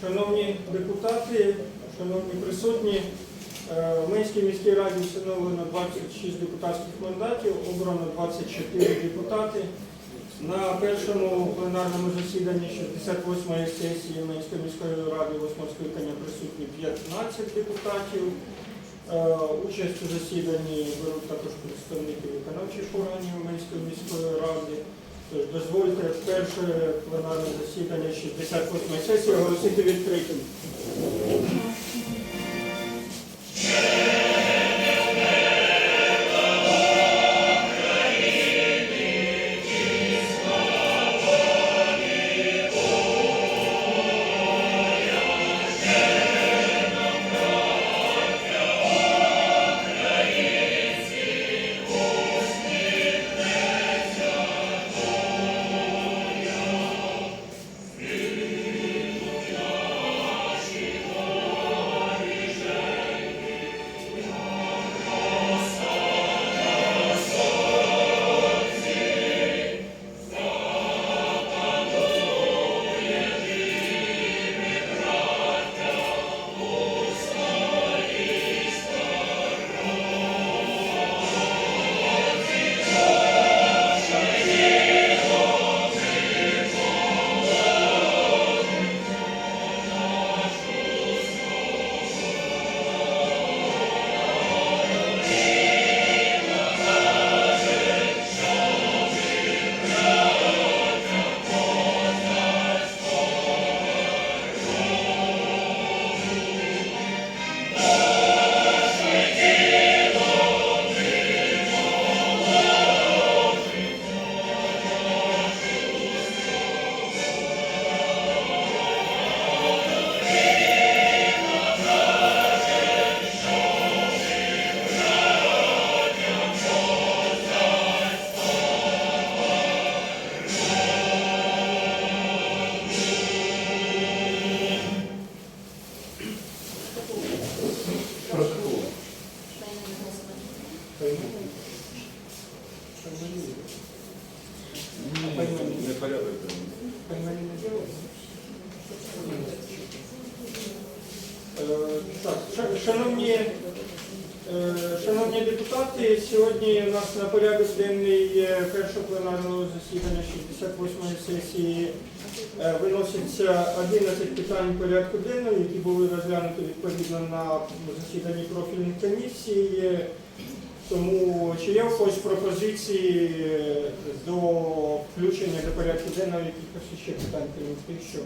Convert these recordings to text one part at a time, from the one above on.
Шановні депутати, шановні присутні, е, в Минській міській раді встановлено 26 депутатських мандатів, обрано 24 депутати. На першому пленарному засіданні 68-ї сесії Минської міської ради 8 скликання присутні 15 депутатів. Е, Участь у засіданні беруть також представники виконавчих органів Минської міської ради. Дозвольте перше пленарне засідання 68-ї сесії оголосити відкритим. Нас на порядок денний першого пленарного засідання 68-ї сесії е, виноситься 11 питань порядку денного, які були розглянуті відповідно на засіданні профільних комісій. Тому чи є у когось пропозиції е, до включення до порядку денного якихось ще питань, крім тих, що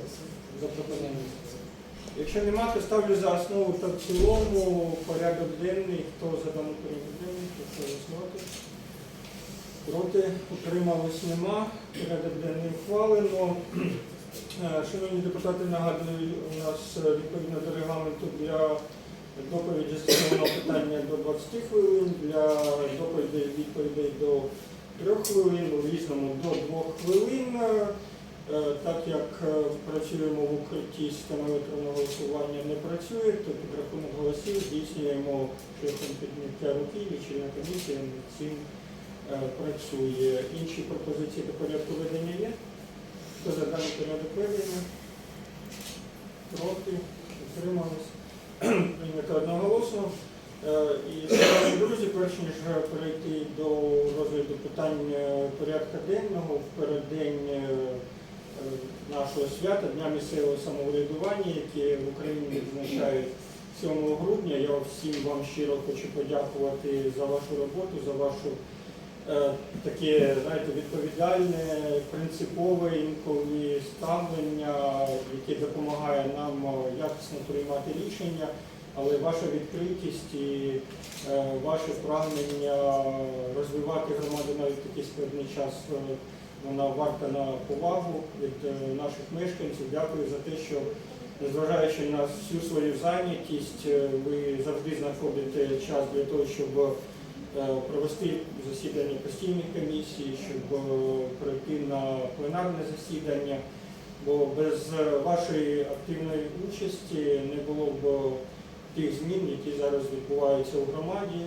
запропоновані? Якщо нема, то ставлю за основу та в цілому порядок денний. Хто за даний порядок денний, прошу голосувати. Проти утрималось нема. Порядок денний ухвалено. Е, Шановні депутати, нагадую, у нас е, відповідно до регламенту для доповіді встановлено питання до 20 хвилин, для доповідей відповідей до 3 хвилин, у різному до 2 хвилин. Е, Так як е, працюємо в укритті, система електронного голосування не працює, то підрахунок голосів здійснюємо шляхом підняття руки, лічильна комісія над цим е, працює. Інші пропозиції до порядку ведення є? Хто за даний порядок ведення? Проти? Утримались? Прийнято одноголосно. І, друзі, перш ніж перейти до розгляду питань порядку денного, в переддень нашого свята, Дня місцевого самоврядування, яке в Україні відзначають 7 грудня. Я всім вам щиро хочу подякувати за вашу роботу, за вашу е, таке, знаєте, відповідальне, принципове інколи ставлення, яке допомагає нам е, якісно приймати рішення, але ваша відкритість і е, ваше прагнення розвивати громаду навіть такий складний час. Вона варта на повагу від е, наших мешканців. Дякую за те, що незважаючи на всю свою зайнятість, е, ви завжди знаходите час для того, щоб е, провести засідання постійних комісій, щоб пройти на пленарне засідання. Бо без вашої активної участі не було б тих змін, які зараз відбуваються у громаді.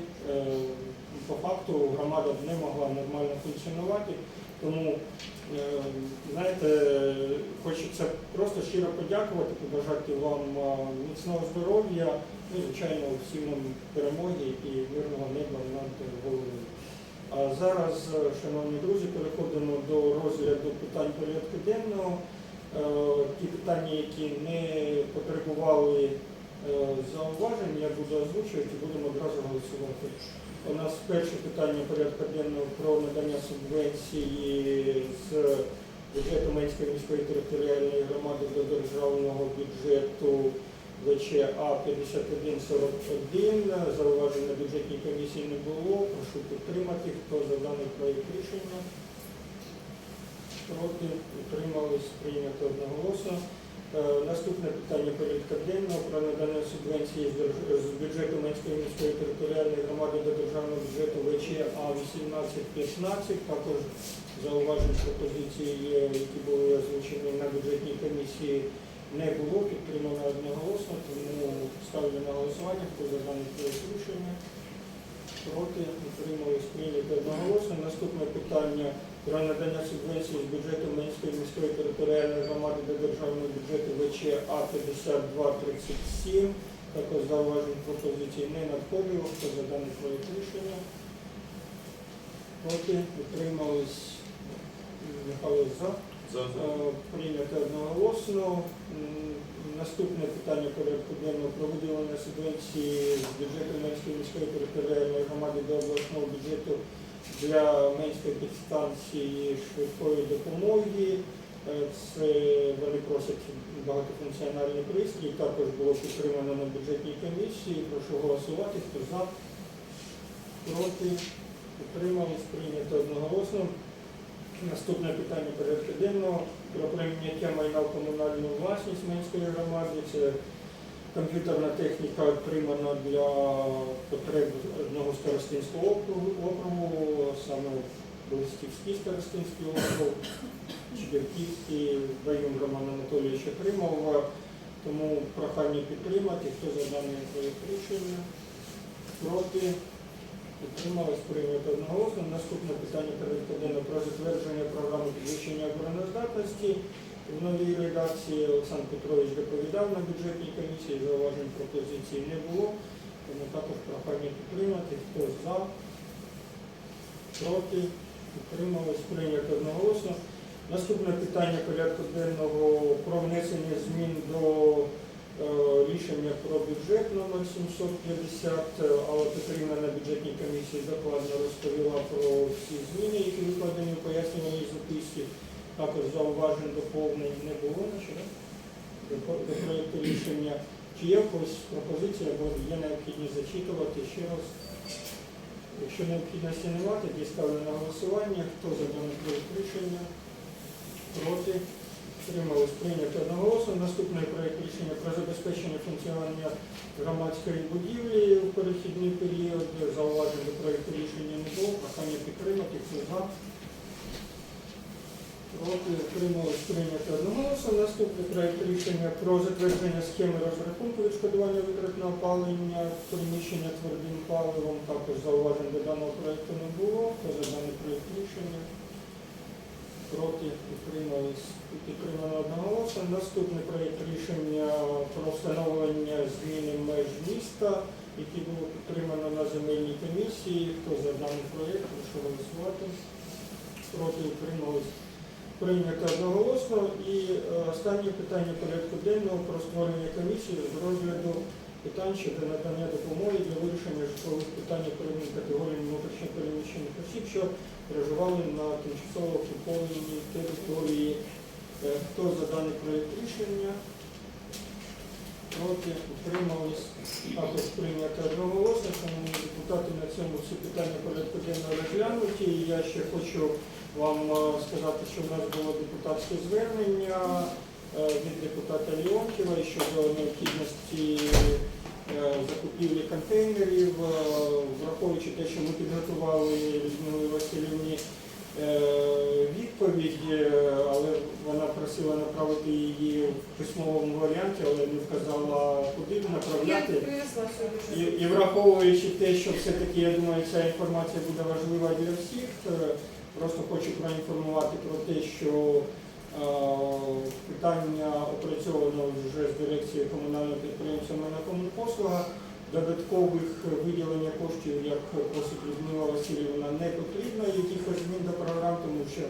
По факту громада не могла нормально функціонувати. Тому Е, Знаєте, хочеться просто щиро подякувати, побажати вам е, міцного здоров'я, ну, звичайно, всім нам перемоги і мирного неба над головою. А зараз, е, шановні друзі, переходимо до розгляду питань порядку денного. Ті питання, які не потребували зауважень, я буду озвучувати і будемо одразу голосувати. У нас перше питання порядку денного про надання субвенції з бюджету Менської міської територіальної громади до державного бюджету ВЧА 5141. Зауважень на бюджетній комісії не було. Прошу підтримати. Хто за даний проєкт рішення? Проти утримались прийнято одноголосно. Е, Наступне питання порядку денного про надання субвенції з бюджету Менської міської територіальної громади до державного бюджету ВЧА 1815. Також зауважень пропозиції, які були озвучені на бюджетній комісії, не було. Підтримано одноголосно, тому ставлю на голосування. Хто за проєкт рішення? Проти утримались прийняти одноголосно. Наступне питання про надання субвенції з бюджету Менської міської територіальної громади до державного бюджету ВЧА 5237. Також зауважень пропозицій не надходило. Хто за даний проєкт рішення? Проти утримались Михайло за. За, за. Е, Прийнято одноголосно. Наступне питання порядку денного про виділення субвенції з бюджету Менської міської територіальної громади до обласного бюджету для Менської підстанції швидкої допомоги. Е, Це вони просять багатофункціональний пристрій. Також було підтримано на бюджетній комісії. Прошу голосувати. Хто за, проти, утримались, прийнято одноголосно. Наступне питання порядку денного про прийняття майна в комунальну власність Менської громади. Це комп'ютерна техніка отримана для потреб одного старостинського округу, саме Болистівський старостинський округ, Чебірківський район Роман Анатолійович отримав. Тому прохання підтримати. Хто за даний проєкт рішення? Проти? Підтрималось прийнято одноголосно. Наступне питання порядку про затвердження програми підвищення обороноздатності. В новій редакції Олександр Петрович доповідав на бюджетній комісії, зауважень пропозицій не було. Тому також прохання підтримати. Хто за, проти, підтрималось, прийнято одноголосно. Наступне питання порядку денного про внесення змін до Е, рішення про бюджет номер 750, е, Алла Петрівна на бюджетній комісії докладно розповіла про всі зміни, які викладені в пояснювальній записці. Також зауважень доповнень не було да? до, проєкту рішення. Чи є в пропозиція, або є необхідність зачитувати ще раз? Якщо необхідності немає, тоді ставлю на голосування. Хто за проєкт рішення? Проти? Утримались прийнято одноголосно. Наступний проект рішення про забезпечення функціонування громадської будівлі у перехідний період. Зауважень до проекту рішення не було. Прохання підтримати. Хто за? Проти утримались прийнято одноголосно. Наступний проект рішення про затвердження схеми розрахунку відшкодування витрат на опалення приміщення твердим паливом. Також зауважень до даного проекту не було. Хто за даний проект рішення? проти утримались підтримано одноголосно. Наступний проєкт рішення про встановлення зміни меж міста, який було підтримано на земельній комісії. Хто за даний проєкт, прошу голосувати. Проти утримались прийнято одноголосно. І е, останнє питання порядку денного про створення комісії з розгляду питань щодо надання допомоги для вирішення житлових питань окремим категоріям внутрішньо переміщених осіб, що проживали на тимчасово окупованій території. Е, Хто за даний проєкт рішення? Проти утримались. Також прийнято одноголосно. Шановні депутати, на цьому всі питання порядку денного розглянуті. І Я ще хочу вам е, сказати, що в нас було депутатське звернення е, від депутата Леонтьєва щодо необхідності е, закупівлі контейнерів, враховуючи те, що ми підготували Людмилі Васильівні відповідь, е, але вона просила направити її в письмовому варіанті, але не вказала, куди направляти. І, і враховуючи те, що все-таки, я думаю, ця інформація буде важлива для всіх, е, Просто хочу проінформувати про те, що е, питання опрацьовано вже з дирекцією комунального підприємства «Менакомунпослуга». Додаткових виділення коштів, як просить Людмила Васильівна, не потрібно якихось змін до програм, тому що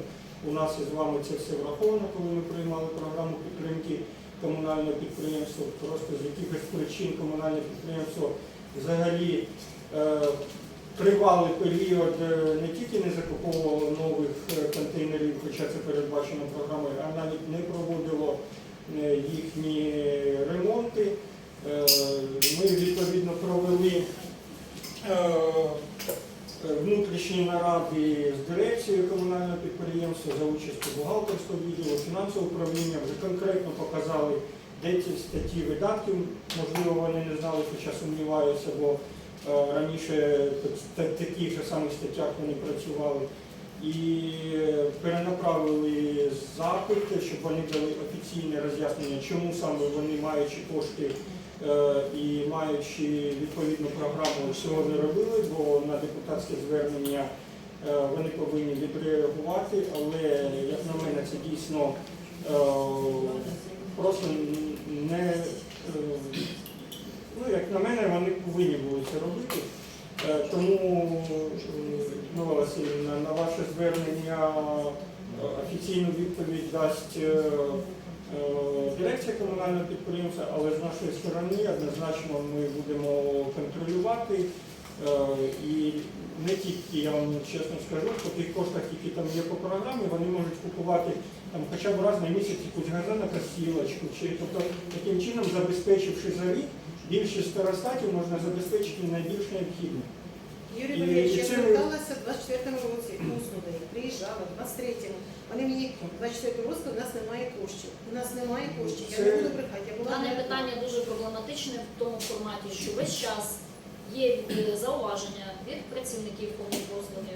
у нас із вами це все враховано, коли ми приймали програму підтримки комунального підприємства. Просто з якихось причин комунальне підприємство взагалі е, тривалий період е, не тільки не закуповувало нових е, контейнерів, хоча це передбачено програмою, а навіть не проводило їхні ремонти. Е, Ми відповідно провели е, внутрішні наради з дирекцією комунального підприємства за участю бухгалтерського відділу, фінансового управління, вже конкретно показали, де ці статті видатків. Можливо, вони не знали, хоча сумніваюся, бо е, раніше в та- таких же самих статтях вони працювали. І перенаправили запит, щоб вони дали офіційне роз'яснення, чому саме вони, маючи кошти і маючи відповідну програму, всього не робили, бо на депутатське звернення е, вони повинні відреагувати, але як на мене це дійсно е, просто не е, ну, як на мене, вони повинні були це робити. Е, Тому, Васильівна, на ваше звернення е, офіційну відповідь дасть е, е, дирекція комунального підприємства, але з нашої сторони однозначно ми будемо контролювати. Е, І не тільки, я вам чесно скажу, по тих коштах, які там є по програмі, вони можуть купувати там, хоча б раз на місяць якусь газонокосілочку, чи тобто таким чином забезпечивши за рік, більше старостатів можна забезпечити найбільш необхідне. Юрій Валерійович, я зверталася в 24-му році послуги, приїжджала, в 23-му. Вони мені в 24-му у нас немає коштів. У нас немає коштів. Я не буду брехати. Я була Дане питання дуже проблематичне в тому форматі, що весь час є е, зауваження від працівників комунпослуги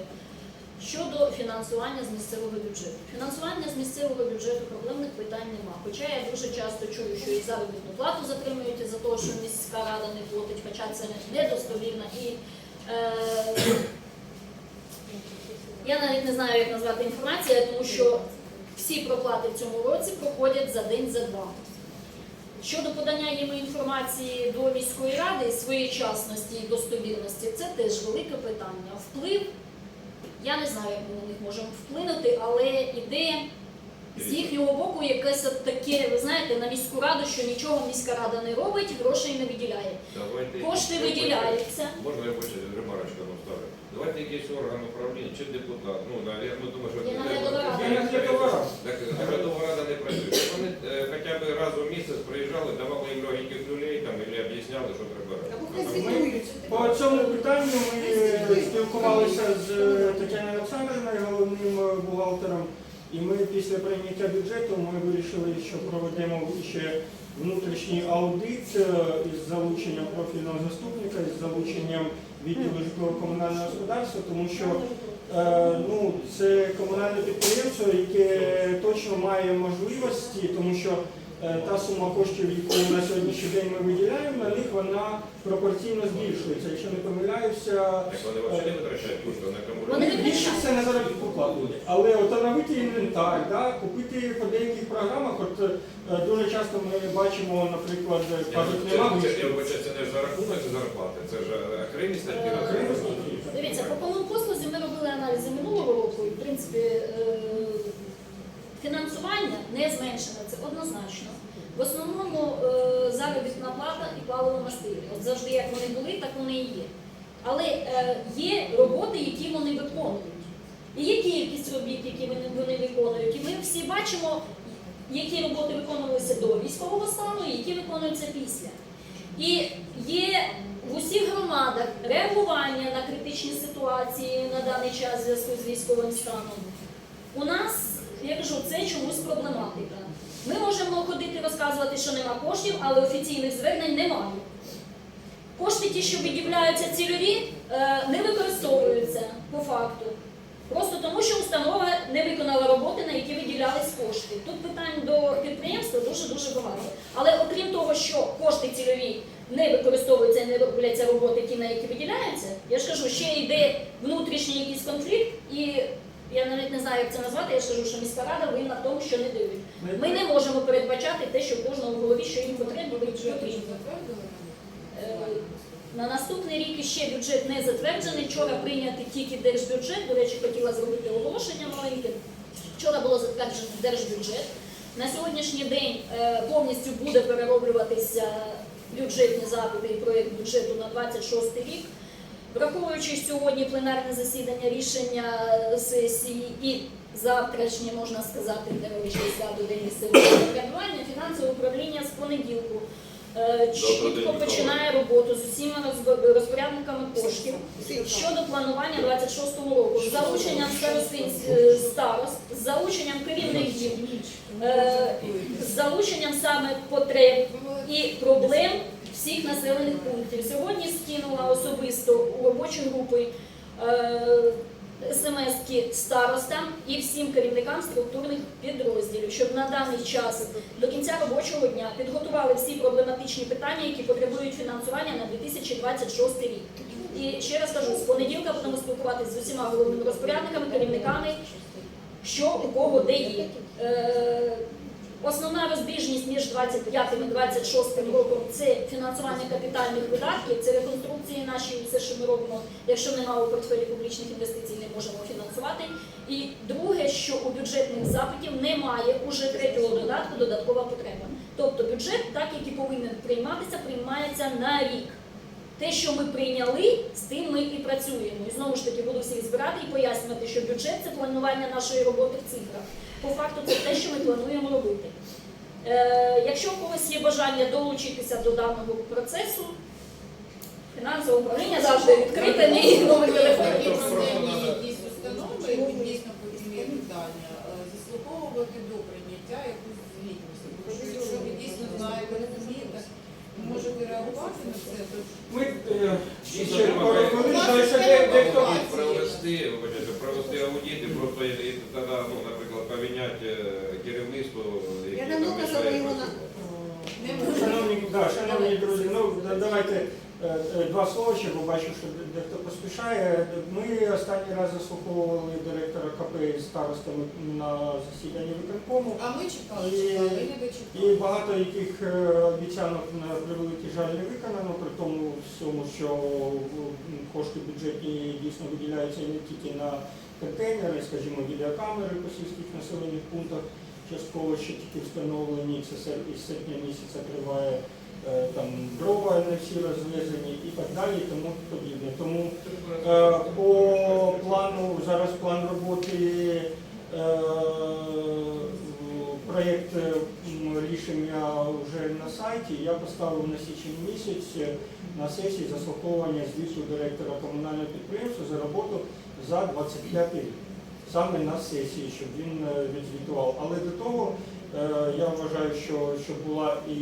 щодо фінансування з місцевого бюджету. Фінансування з місцевого бюджету проблемних питань нема. Хоча я дуже часто чую, що і заробітну плату затримують за те, що міська рада не платить, хоча це недостовірно. І е, я навіть не знаю, як назвати інформацію, тому що всі проплати в цьому році проходять за день, за два. Щодо подання їм інформації до міської ради, своєчасності і достовірності, це теж велике питання. Вплив, я не знаю, як ми на них можемо вплинути, але іде з їхнього боку якесь от таке, ви знаєте, на міську раду, що нічого міська рада не робить, грошей не виділяє. Давайте. Кошти виділяються. Можна я хочу ремарочку? Давайте якийсь орган управління чи депутат. Ну, я ну, думаю, що наглядова рада. Рада. Не працює. Вони е, хоча б раз у місяць приїжджали, давали їм легеньких люлей там, і об'ясняли, що треба робити. По цьому питанню ми спілкувалися з е, Тетяною Олександрівною, головним е, бухгалтером, і ми після прийняття бюджету ми вирішили, що проведемо ще внутрішній аудит із залученням профільного заступника, із залученням відділу житлово-комунального господарства, тому що е, ну, це комунальне підприємство, яке точно має можливості, тому що та сума коштів, яку на сьогоднішній день ми виділяємо, на них вона пропорційно збільшується. Якщо не помиляюся, Так вони взагалі не витрачають кошти на. Вони не більше це на заробітну плату. Але от оновити інвентар, да, купити по деяких програмах, от е, дуже часто ми бачимо, наприклад, кажуть, нема Я вишки. вибачаю, це не за рахунок зарплати, це ж окремі статті. Е, Окремі статті. Дивіться, по комунпослузі ми робили аналізи минулого року, і в принципі е, фінансування не зменшене, це однозначно. В основному е, заробітна плата і паливо-мастилі. От завжди як вони були, так вони і є. Але е, є роботи, які вони виконують. І є кількість робіт, які вони виконують. І ми всі бачимо, які роботи виконувалися до військового стану, і які виконуються після. І є в усіх громадах реагування на критичні ситуації на даний час в зв'язку з військовим станом. У нас, я кажу, це чомусь проблематика. Ми можемо ходити розказувати, що нема коштів, але офіційних звернень немає. Кошти, ті, що виділяються цільові, е, не використовуються по факту. Просто тому, що установа не виконала роботи, на які виділялись кошти. Тут питань до підприємства дуже-дуже багато. Але окрім того, що кошти цільові не використовуються і не робляться роботи, ті, на які виділяються, я ж кажу, ще йде внутрішній якийсь конфлікт, і я навіть не знаю, як це назвати, я ж кажу, що міська рада винна в тому, що не дають. Ми не можемо передбачати те, що в кожного в голові, що їм потрібно, потрібно. Е, На наступний рік ще бюджет не затверджений. Вчора прийнятий тільки держбюджет. До речі, хотіла зробити оголошення маленьке. Вчора було затверджений держбюджет. На сьогоднішній день е, повністю буде перероблюватися бюджетні запити і проєкт бюджету на 26 рік. Враховуючи сьогодні пленарне засідання, рішення сесії і завтрашнє, можна сказати, ще свято День місцевого самоврядування, фінансове управління з понеділку е, чітко починає роботу з усіма розпорядниками коштів щодо планування 26-го року. З залученням е, старост, з залученням керівників, е, з залученням саме потреб і проблем всіх населених пунктів. Сьогодні скинула особисто у робочі групи е, смс-ки старостам і всім керівникам структурних підрозділів, щоб на даний час до кінця робочого дня підготували всі проблематичні питання, які потребують фінансування на 2026 рік. І ще раз кажу, з понеділка будемо спілкуватися з усіма головними розпорядниками, керівниками, що у кого де є. Основна розбіжність між 25 і 26 роком це фінансування капітальних видатків, це реконструкції наші, все, що ми робимо. Якщо немає у портфелі публічних інвестицій, не можемо фінансувати. І друге, що у бюджетних запитів немає уже третього додатку додаткова потреба. Тобто бюджет, так як і повинен прийматися, приймається на рік. Те, що ми прийняли, з тим ми і працюємо. І знову ж таки буду всіх збирати і пояснювати, що бюджет це планування нашої роботи в цифрах. По факту це те, що ми плануємо робити. Е, якщо у когось є бажання долучитися до даного процесу, фінансове управління завжди відкрите, мій номер телефону. Якісь установи, дійсно потім є питання, е, заслуговувати до прийняття якусь звітність. Тому що якщо ви дійсно знаєте, розумієте, ви можете реагувати на це, то Ми е, ще де- дехто. Аудит провести, вибачте, провести аудит і просто і- і тоді, ну, наприклад, поміняти е, керівництво, Я давно там казала мішає його на- працювати. Шановні, да, шановні друзі, ну да- давайте два слова ще, бо бачу, що дехто поспішає. Ми останній раз заслуховували директора КП з старостами на засіданні виконкому. а ми чекали, І- чекали, і не І багато яких е, обіцянок на превеликий жаль не виконано, при тому всьому, що кошти бюджетні дійсно виділяються не тільки на контейнери, скажімо, відеокамери по сільських населених пунктах, частково ще тільки встановлені, це із серпня місяця триває е, там дрова не всі розвезені і так далі, тому подібне. Тому Е, По плану, зараз план роботи, е, проєкт е, рішення вже на сайті. Я поставив на січень місяць е, на сесії заслуховування звіту директора комунального підприємства за роботу за 25 рік. Саме на сесії, щоб він е, відзвітував. Але до того е, я вважаю, що, що була і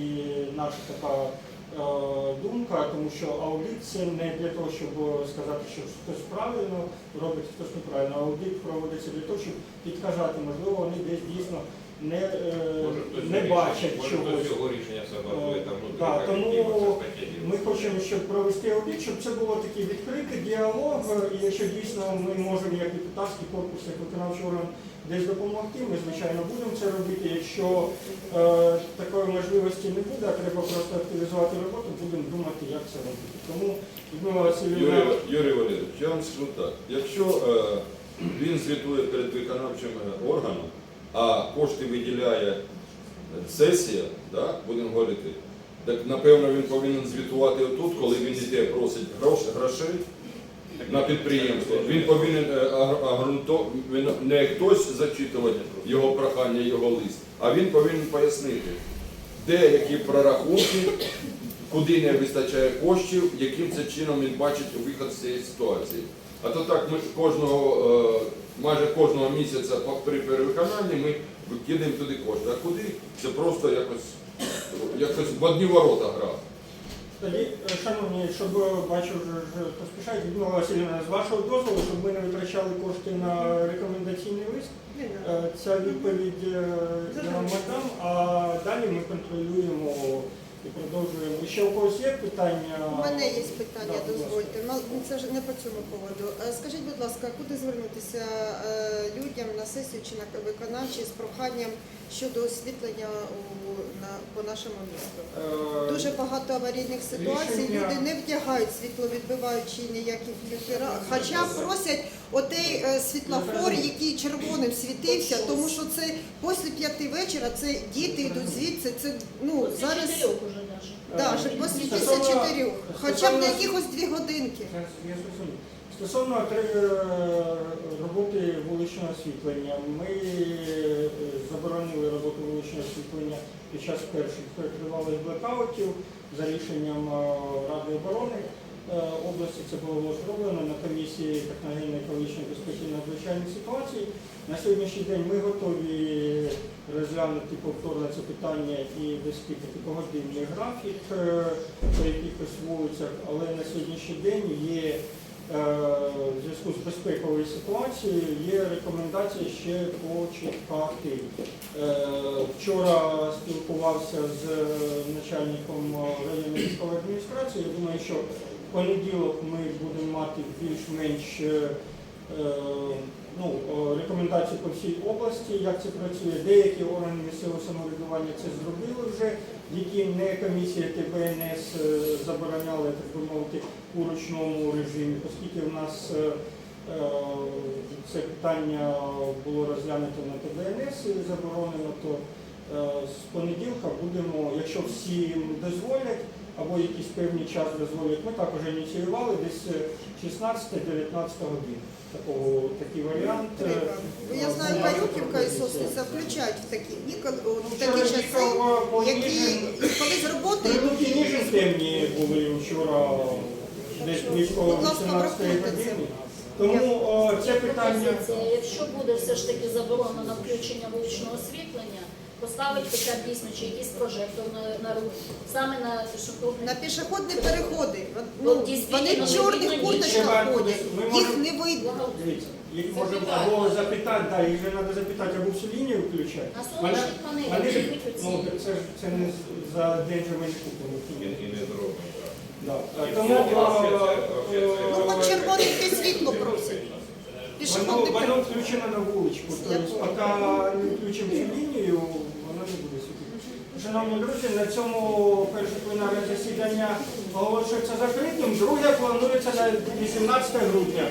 наша така е, думка, тому що аудит це не для того, щоб сказати, що хтось правильно робить, хтось неправильно. Аудит проводиться для того, щоб підказати, можливо, вони десь дійсно не, е, Може, не бачать може, чогось. його рішення саботує, там, Да, тому. Ми хочемо, щоб провести аудит, щоб це було такий відкритий діалог, і якщо дійсно ми можемо як депутатський корпус, як виконавчий орган десь допомогти, ми звичайно будемо це робити. Якщо е, такої можливості не буде, а треба просто активізувати роботу, будемо думати, як це робити. Тому Людмила Васильівна, Юрій, Юрій Валерійович, я вам скажу так. Якщо е, він звітує перед виконавчим органом, а кошти виділяє сесія, да, будемо говорити, так напевно він повинен звітувати отут, коли він іде просить грошей на підприємство. Він повинен е, агр- агрунто- він не хтось зачитувати його прохання, його лист, а він повинен пояснити, де які прорахунки, куди не вистачає коштів, яким це чином він бачить виход з цієї ситуації. А то так ми кожного, е, майже кожного місяця при перевиконанні ми викидаємо туди кошти. А куди? Це просто якось, якось в одні ворота гра. Тоді, е, шановні, щоб е, бачу, вже поспішають, Людмила Васильівна, з вашого дозволу, щоб ми не витрачали кошти на рекомендаційний лист. Е, Ця відповідь я вам дам, а далі ми контролюємо і продовжуємо. Ще у когось є питання? У мене є питання, Да, дозвольте. Ну, Це ж не по цьому поводу. Е, Скажіть, будь ласка, куди звернутися е, людям на сесію чи на виконавчі з проханням щодо освітлення у, на, по нашому місту? Е, Дуже багато аварійних ситуацій. рішення- Люди не вдягають світловідбиваючі ніякі фільтра, хоча просять отей е, світлофор, який червоним світився, тому що це після п'яти вечора це діти йдуть звідси. Це ну зараз чотирьох уже даже. да, вже після стосовно- 54, хоча б на якихось дві годинки. Стосовно е, роботи вуличного освітлення, ми е, заборонили роботу вуличного освітлення під час перших тривалих блекаутів за рішенням Ради області. Це було зроблено на комісії техногенної екологічної безпеки надзвичайних ситуацій. На сьогоднішній день ми готові розглянути повторно це питання і вести п'ятигодинний графік е, по якихось вулицях, але на сьогоднішній день є е, в зв'язку з безпековою ситуацією є рекомендації ще по ЧКТ. Е, Вчора спілкувався з начальником районної військової адміністрації. Я думаю, що понеділок ми будемо мати більш-менш е, е, ну, е, рекомендації по всій області, як це працює. Деякі органи місцевого самоврядування це зробили вже, які не комісія ТБНС забороняли, так би мовити, у ручному режимі, оскільки в нас це питання було розглянуто на ТБНС і заборонено, то з понеділка будемо, якщо всі дозволять, або якийсь певний час дозволять, ми також ініціювали десь е, 16-19 годин. Такого, такий варіант. е. Бо я знаю, е, Парюківка і Сосниця включають в такі Ну, в такі часи, які коли з роботи Прилуки ніжин темні були вчора десь близько 18 врахуйте години. Тому це питання. Якщо буде все ж таки заборонено включення вуличного освітлення, поставить хоча б дійсно чи якийсь прожектор на, на рух, саме на пішохідний. на пішохідні переходи, Ну, ну, дійсно, вони в чорних курточках ходять, Ми їх можемо- не видно. Дивіться, їх Запитати. або запитати, да, їх же треба запитати, або всю лінію включати. На Вони- сонячних панелях вони- Ну, це ж це не з- за день же ми не. І, і не зроблено. Да. І Тому і е, Ну, от червоненьке світло просять. Воно, воно включено на вуличку, Я тобто поняла. поки не включимо цю лінію, воно не буде світити. Шановні друзі, на цьому перше пленарне засідання оголошується закритим, друге планується на 18 грудня.